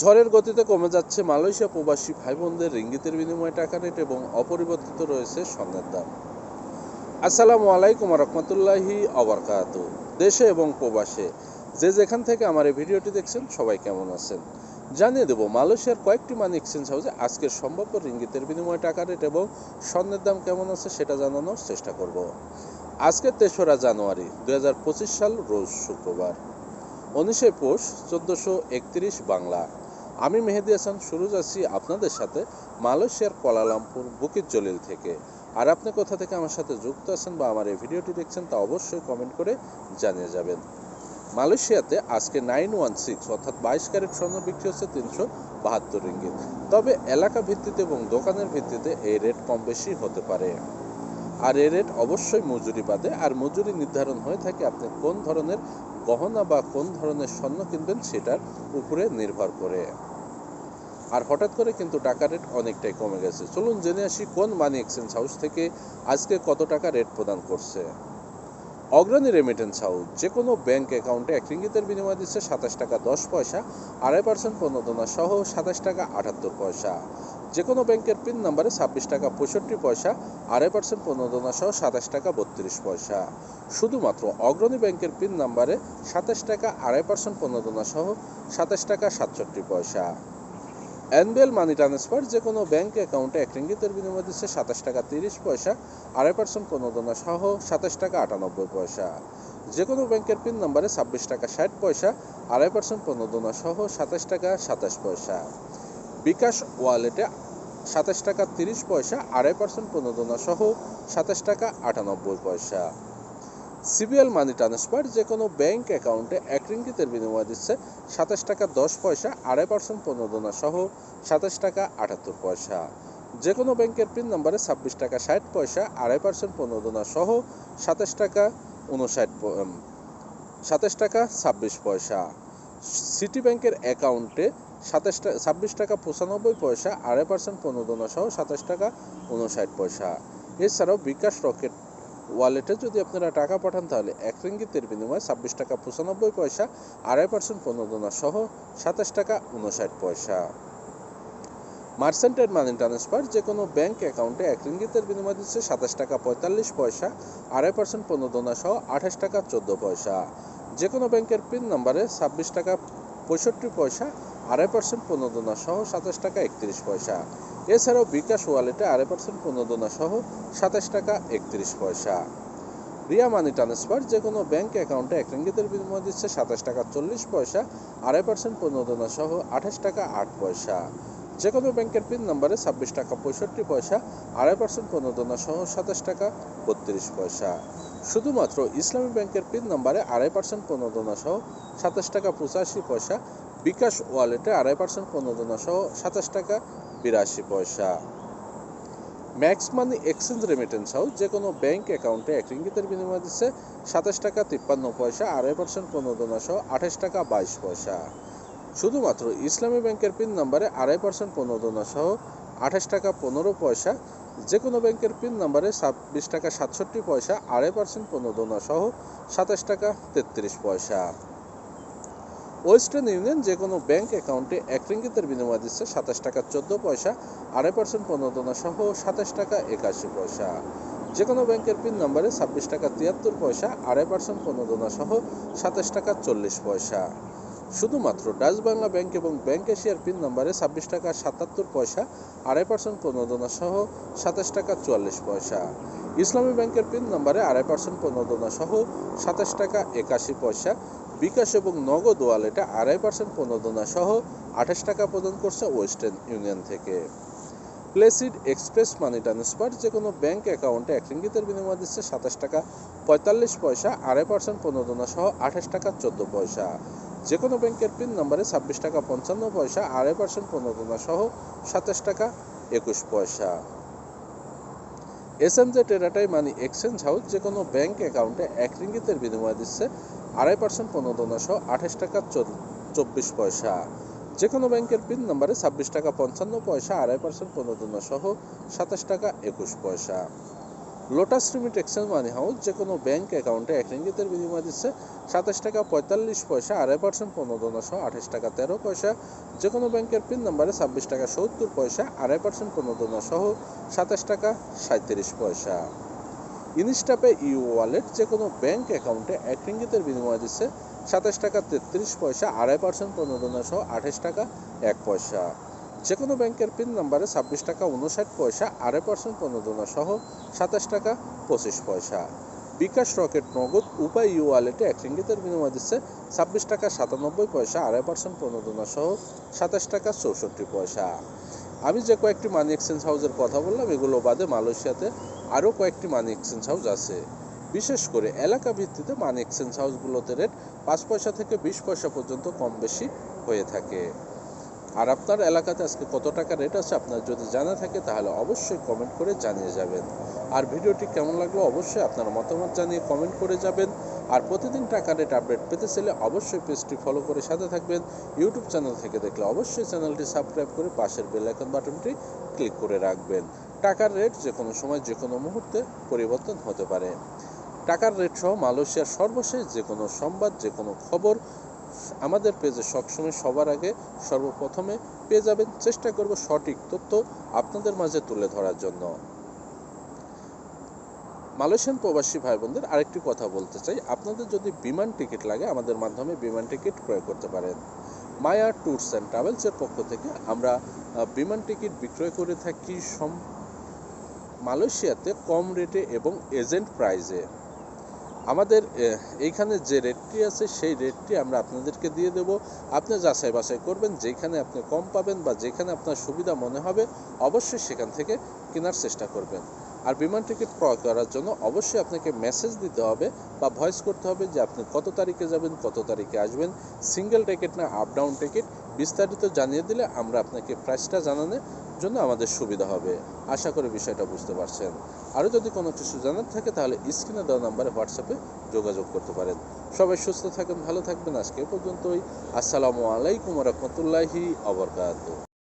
ঝড়ের গতিতে কমে যাচ্ছে মালয়েশিয়া প্রবাসী ভাই বোনদের রিঙ্গিতের বিনিময়ে টাকা রেট এবং অপরিবর্তিত রয়েছে স্বর্ণের দাম। আসসালামু আলাইকুম রহমতুল্লাহি অবরকাত দেশে এবং প্রবাসে যে যেখান থেকে আমার এই ভিডিওটি দেখছেন, সবাই কেমন আছেন? জানিয়ে দেব, মালয়েশিয়ার কয়েকটি মানি এক্সচেঞ্জ হাউসে আজকের সম্ভাব্য রিঙ্গিতের বিনিময়ে টাকা রেট এবং স্বর্ণের দাম কেমন আছে সেটা জানানোর চেষ্টা করব। আজকে তেসরা জানুয়ারি দুই হাজার পঁচিশ সাল, রোজ শুক্রবার। উনিশে পৌষ, চোদ্দোশো একত্রিশ বাংলা। আমি মেহেদি হাসান, শুরু যাচ্ছি আপনাদের সাথে মালয়েশিয়ার কোয়ালালামপুর বুকিত জলিল থেকে। আর আপনি কোথা থেকে আমার সাথে যুক্ত আছেন বা আমার এই ভিডিওটি দেখছেন তা অবশ্যই কমেন্ট করে জানিয়ে যাবেন। মালয়েশিয়াতে আজকে নাইন ওয়ান সিক্স, অর্থাৎ বাইশ ক্যারেট স্বর্ণ বিক্রি হচ্ছে তিনশো বাহাত্তর রিঙ্গিত। তবে এলাকা ভিত্তিতে এবং দোকানের ভিত্তিতে এই রেট কম বেশি হতে পারে। আর এ রেট অবশ্যই মজুরি বাদে। আর মজুরি নির্ধারণ হয়ে থাকে আপনি কোন ধরনের গহনা বা কোন ধরনের স্বর্ণ কিনবেন সেটার উপরে নির্ভর করে। আর হঠাৎ করে কিন্তু টাকা রেট অনেকটাই কমে গেছে। চলুন জেনে আসি কোন মানি এক্সচেঞ্জ হাউস থেকে আজকে কত টাকা রেট প্রদান করছে। অগ্রণী রেমিটেন্স হাউস যে কোনো ব্যাংক অ্যাকাউন্টে এক রিঙ্গিতের বিনিময় দিচ্ছে সাতাশ টাকা দশ পয়সা, আড়াই পার্সেন্ট প্রণোদনা সহ সাতাশ টাকা আটাত্তর পয়সা। যে কোনো ব্যাংকের পিন নাম্বারে ছাব্বিশ টাকা পঁয়ষট্টি পয়সা, আড়াই পার্সেন্ট প্রণোদনা সহ সাতাশ টাকা বত্রিশ পয়সা। শুধুমাত্র অগ্রণী ব্যাংকের পিন নাম্বারে সাতাশ টাকা আড়াই পার্সেন্ট প্রণোদনা সহ সাতাশ টাকা সাতষট্টি পয়সা। এনবিএল মানি ট্রান্সফার যে কোনো ব্যাঙ্ক অ্যাকাউন্টে এক রিঙ্গিতের বিনিময় দিচ্ছে সাতাশ টাকা তিরিশ পয়সা, আড়াই পার্সেন্ট প্রণোদনা সহ সাতাশ টাকা আটানব্বই পয়সা। যে কোনো ব্যাংকের পিন নম্বরে ছাব্বিশ টাকা ষাট পয়সা, আড়াই পার্সেন্ট প্রণোদনা সহ সাতাশ টাকা সাতাশ পয়সা। বিকাশ ওয়ালেটে সাতাশ টাকা তিরিশ পয়সা, আড়াই পার্সেন্ট প্রণোদনা সহ সাতাশ টাকা আটানব্বই পয়সা। সিবিএল মানি ট্রান্সফার যে কোনো ব্যাংক অ্যাকাউন্টে এক রিঙ্গিতের বিনিময় দিচ্ছে সাতাশ টাকা দশ পয়সা, আড়াই পার্সেন্ট প্রণোদনা সহ সাতাশ টাকা আটাত্তর পয়সা। যে কোনো ব্যাংকের পিন নম্বরে ছাব্বিশ টাকা ষাট পয়সা, আড়াই পার্সেন্ট প্রণোদনা সহ সাতাশ টাকা উনষাট সাতাশ টাকা ছাব্বিশ পয়সা। সিটি ব্যাংকের অ্যাকাউন্টে সাতাশ টাকা ছাব্বিশ টাকা পঁচানব্বই পয়সা, আড়াই পার্সেন্ট প্রণোদনা সহ সাতাশ টাকা উনষাট পয়সা। এছাড়াও বিকাশ রকেট ওয়ালেটে যদি আপনারা টাকা পাঠান তাহলে এক রিঙ্গিতের বিনিময়ে ছাব্বিশ টাকা পঁচানব্বই পয়সা, আড়াই পার্সেন্ট প্রণোদনা সহ সাতাশ টাকা উনষাট পয়সা। মার্সেন্টের মানি ট্রান্সফার যে কোনো ব্যাংক অ্যাকাউন্টে এক রিঙ্গিতের বিনিময় দিচ্ছে সাতাশ টাকা পঁয়তাল্লিশ পয়সা, আড়াই পার্সেন্ট প্রণোদনা সহ আঠাশ টাকা চোদ্দ পয়সা। যে কোনো ব্যাংকের পিন নম্বরে ছাব্বিশ টাকা পঁয়ষট্টি পয়সা, আড়াই পার্সেন্ট প্রণোদনা সহ সাতাশ টাকা একত্রিশ পয়সা। এছাড়াও বিকাশ ওয়ালেটে আড়াই পার্সেন্ট প্রণোদনা সহ সাতাশ টাকা একত্রিশ পয়সা। রিয়া মানি ট্রান্সফার যে কোনো ব্যাঙ্ক অ্যাকাউন্টে এক রিঙ্গিতের বিনিময় দিচ্ছে সাতাশ টাকা চল্লিশ পয়সা, আড়াই পার্সেন্ট প্রণোদনা সহ আঠাশ টাকা আট পয়সা। যে কোনো ব্যাংকের পিন নম্বরে ছাব্বিশ টাকা পঁয়ষট্টি পয়সা, আড়াই পার্সেন্ট প্রণোদনা সহ সাতাশ টাকা বত্রিশ পয়সা। শুধুমাত্র ইসলামী ব্যাংকের পিন নম্বরে আড়াই পার্সেন্ট প্রণোদনা সহ সাতাশ টাকা পঁচাশি পয়সা, বিকাশ ওয়ালেটে আড়াই পার্সেন্ট প্রণোদনা সহ সাতাশ টাকা বিরাশি পয়সা। Max money exchange remittance house যে কোনো ব্যাংক অ্যাকাউন্টে এক রিঙ্গিতের বিনিময় দিচ্ছে সাতাশ টাকা তিপ্পান্ন পয়সা আড়াই পার্সেন্ট প্রণোদনা সহ আঠাশ টাকা বাইশ পয়সা। শুধুমাত্র ইসলামী ব্যাংকের পিন নম্বরে আড়াই পার্সেন্ট প্রণোদনা সহ আঠাশ টাকা পনেরো পয়সা যে কোনো ব্যাংকের পিন নম্বরে ছাব্বিশ টাকা সাতষট্টি পয়সা আড়াই পার্সেন্ট প্রণোদনা সহ সাতাশ টাকা তেত্রিশ পয়সা। ওয়েস্টার্ন ইউনিয়ন যে কোনো ব্যাংক অ্যাকাউন্টে এক রিঙ্গিতের বিনিময় দিচ্ছে সাতাশ টাকা চোদ্দ পয়সা, আড়াই পার্সেন্ট প্রণোদনা সহ সাতাশ টাকা একাশি পয়সা। যে কোনো ব্যাংকের পিন নম্বরে ছাব্বিশ টাকা তিয়াত্তর পয়সা, আড়াই পার্সেন্ট প্রণোদনা সহ সাতাশ টাকা চল্লিশ পয়সা। শুধুমাত্র ডাচ বাংলা ব্যাংক এবং ব্যাংক এশিয়ার পিন নম্বরে ছাব্বিশ টাকা সাতাত্তর পয়সা, আড়াই পার্সেন্ট প্রণোদনা সহ সাতাশ টাকা চুয়াল্লিশ পয়সা। ইসলামী ব্যাংকের পিন নম্বরে আড়াই পার্সেন্ট প্রণোদনা সহ সাতাশ টাকা একাশি পয়সা বিকাশ এবং নগদ ওয়ালেটে আড়াই পার্সেন্ট প্রণোদনা সহ আঠাশ টাকা প্রদান করছে ওয়েস্টার্ন ইউনিয়ন থেকে। প্লেসিড এক্সপ্রেস মানি ট্রান্সফার যে কোনো ব্যাংক অ্যাকাউন্টে এক রিঙ্গিতের বিনিময় দিচ্ছে সাতাশ টাকা পঁয়তাল্লিশ পয়সা, আড়াই পার্সেন্ট প্রণোদনা সহ আঠাশ টাকা চোদ্দ পয়সা। যে কোনো ব্যাংকের পিন নম্বরে ছাব্বিশ টাকা পঞ্চান্ন পয়সা, আড়াই পার্সেন্ট প্রণোদনা সহ সাতাশ টাকা একুশ পয়সা। এস এম জে টেরাটাই মানি এক্সচেঞ্জ হাউস যে কোনো ব্যাংক অ্যাকাউন্টে এক রিঙ্গিতের বিনিময় দিচ্ছে আড়াই পার্সেন্ট প্রণোদনা সহ আঠাশ টাকা চব্বিশ পয়সা। যে কোনো ব্যাংকের পিন নম্বরে ছাব্বিশ টাকা পঞ্চান্ন পয়সা, আড়াই পার্সেন্ট প্রণোদনা সহ সাতাশ টাকা একুশ পয়সা। Lotus remit exchange money house যে কোনো ব্যাংক অ্যাকাউন্টে এক রিঙ্গিতের বিনিময় দিচ্ছে সাতাশ টাকা পঁয়তাল্লিশ পয়সা, আড়াই পার্সেন্ট প্রণোদনা সহ আঠাশ টাকা তেরো পয়সা। যে কোনো ব্যাংকের পিন নাম্বারে ছাব্বিশ টাকা সত্তর পয়সা, আড়াই পার্সেন্ট প্রণোদনা সহ সাতাশ টাকা সাঁত্রিশ পয়সা। ইনস্টাপে ইউ ওয়ালেট যে কোনো ব্যাংক অ্যাকাউন্টে এক রিঙ্গিতের বিনিময় দিচ্ছে সাতাশ টাকা তেত্রিশ পয়সা, আড়াই পার্সেন্ট প্রণোদনা সহ আঠাশ টাকা এক পয়সা। যে কোনো ব্যাংকের পিন নাম্বারে ছাব্বিশ টাকা উনষাট পয়সা, আড়াই পার্সেন্ট প্রণোদনা সহ সাতাশ টাকা পঁচিশ পয়সা। বিকাশ রকেট নগদ উপায় ইউ ওয়ালেটে এক রিঙ্গিতের বিনিময় দিচ্ছে ছাব্বিশ টাকা সাতানব্বই পয়সা, আড়াই পার্সেন্ট প্রণোদনা সহ সাতাশ টাকা চৌষট্টি পয়সা। আমি যে কয়েকটি মানি এক্সচেঞ্জ হাউসের কথা বললাম, এগুলো বাদে মালয়েশিয়াতে আরও কয়েকটি মানি এক্সচেঞ্জ হাউস আছে। বিশেষ করে এলাকা ভিত্তিতে মানি এক্সচেঞ্জ হাউসগুলোতে রেট পাঁচ পয়সা থেকে বিশ পয়সা পর্যন্ত কম বেশি হয়ে থাকে। আর আপনার এলাকাতে আজকে কত টাকা রেট আছে আপনার যদি জানা থাকে, তাহলে অবশ্যই কমেন্ট করে জানিয়ে যাবেন। আর ভিডিওটি কেমন লাগল অবশ্যই আপনার মতামত জানিয়ে কমেন্ট করে যাবেন। আর প্রতিদিন টাকা রেট আপডেট পেতে চাইলে অবশ্যই পেজটি ফলো করে সাথে থাকবেন। ইউটিউব চ্যানেল থেকে দেখলে অবশ্যই চ্যানেলটি সাবস্ক্রাইব করে পাশের বেল আইকন বাটনটি ক্লিক করে রাখবেন। টাকার রেট যে কোনো সময় যে কোনো মুহূর্তে পরিবর্তন হতে পারে। টাকার রেট সহ মালয়েশিয়ার সর্বশেষ যে কোনো সংবাদ যে কোনো খবর আমাদের পেজে সবসময় সবার আগে সর্বপ্রথমে পেয়ে যাবেন। চেষ্টা করব সঠিক তথ্য আপনাদের মাঝে তুলে ধরার জন্য। মালয়েশিয়ান প্রবাসী ভাই বোনদের আরেকটি কথা বলতে চাই। আপনাদের যদি বিমান টিকিট লাগে, আমাদের মাধ্যমে বিমান টিকিট ক্রয় করতে পারেন। মায়া ট্যুরস অ্যান্ড ট্রাভেলসের পক্ষ থেকে আমরা বিমান টিকিট বিক্রয় করে থাকি সম, মালয়েশিয়াতে কম রেটে এবং এজেন্ট প্রাইজে আমাদের এইখানে যে রেটটি আছে, সেই রেটটি আমরা আপনাদেরকে দিয়ে দেব। আপনি যাচাই বাছাই করবেন, যেখানে আপনি কম পাবেন বা যেখানে আপনার সুবিধা মনে হবে, অবশ্যই সেখান থেকে কেনার চেষ্টা করবেন। আর বিমান টিকিট ক্রয় করার জন্য অবশ্যই আপনাকে মেসেজ দিতে হবে বা ভয়েস করতে হবে যে আপনি কত তারিখে যাবেন, কত তারিখে আসবেন। সিঙ্গেল টিকিট না আপ ডাউন টিকিট বিস্তারিত জানিয়ে দিলে আমরা আপনাকে প্রাইসটা জানানোর জন্য আমাদের সুবিধা হবে। আশা করি বিষয়টা বুঝতে পারছেন। আরও যদি কোনো কিছু জানার থাকে তাহলে স্ক্রিনে দেওয়া নাম্বারে হোয়াটসঅ্যাপে যোগাযোগ করতে পারেন। সবাই সুস্থ থাকেন, ভালো থাকবেন। আজকে পর্যন্তই। আসসালামু আলাইকুম রহমতুল্লাহি আবরকাত